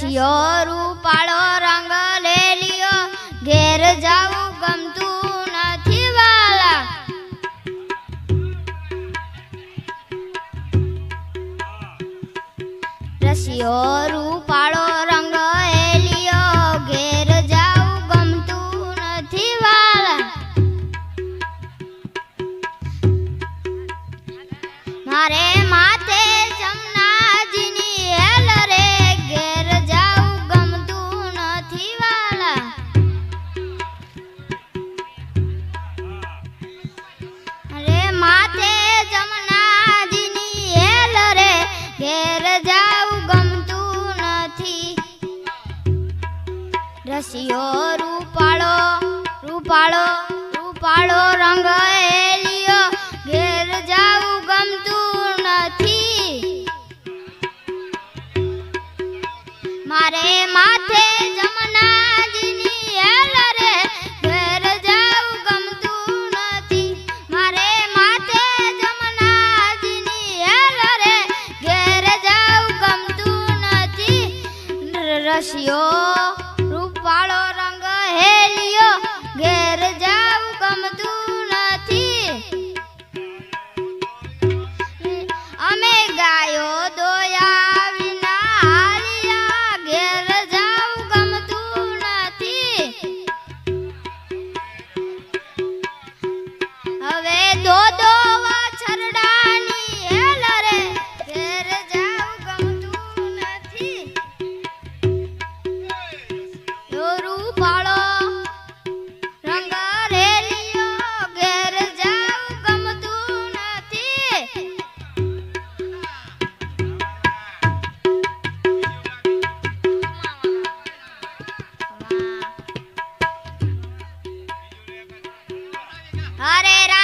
રશિયો રૂપાળો રંગ લેલિયો ઘેર જાવું ગમતું નથી વાલા. રશિયો રૂપાળો રંગ એલિયો ઘેર જાવું ગમતું નથી વાલા. મારે રસિયો રૂપાળો રૂપાળો રૂપાળો રંગ એલિયો. ઘેર જાવું ગમતું નથી. મારે માથે જમનાજીની 加油。ハレ